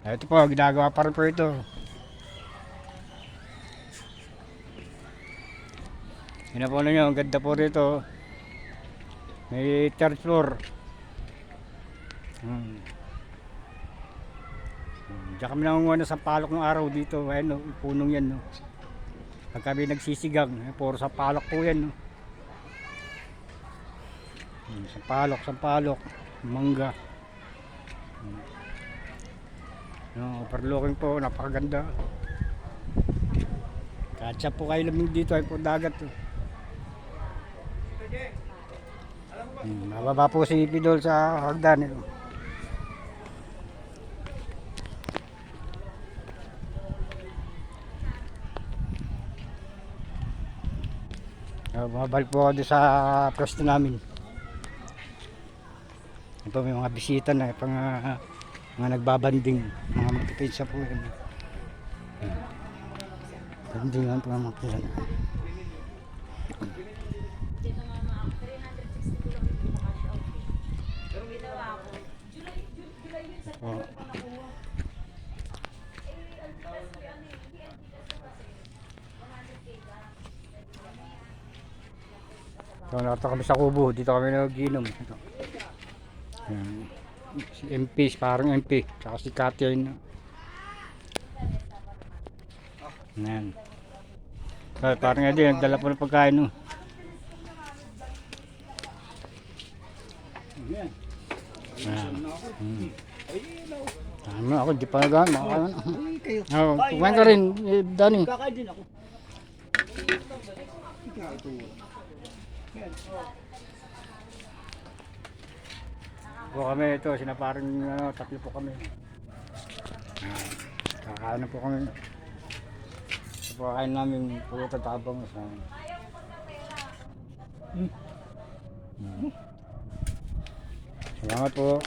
Ito po, ginagawa pa rin po ito. Yan na po ang ganda po rito. May third floor. Hmm. Hmm, Diyan kami nangunguha ng sampalok ng araw dito. Ayan, no, punong yan. No. Pag kami nagsisigang, eh, puro sampalok po yan. No. Hmm, Sampalok, sampalok, mangga. Hmm. No, overlooking po, napakaganda. Kahit siya po kayo lamig dito ay po dagat. Oh. Hmm, mababa po si Pidol sa hagdan. Eh. Uh, bumabalik po ako sa pwesto namin. Ito may mga bisita na, pang ah, mga nagbabanding, mga magpipinsa po yun. Bandingan po ng mga kilala. Oh. So, narito kami sa kubo. Dito kami nagiinom. Ito. Yan. Si MP, parang MP. Tsaka si Katya yun. Yan. So, parang nga din, nagdala po ng pagkain. No? Yan. Hmm. Ano ako, di pa kayo. Oh, kumain ka rin, eh, Danny. Kakain din ako. Po kami ito, sinaparang ano, tatlo po kami. Kakain po kami. Ito po namin puro tatabang sa... Hmm. Salamat po.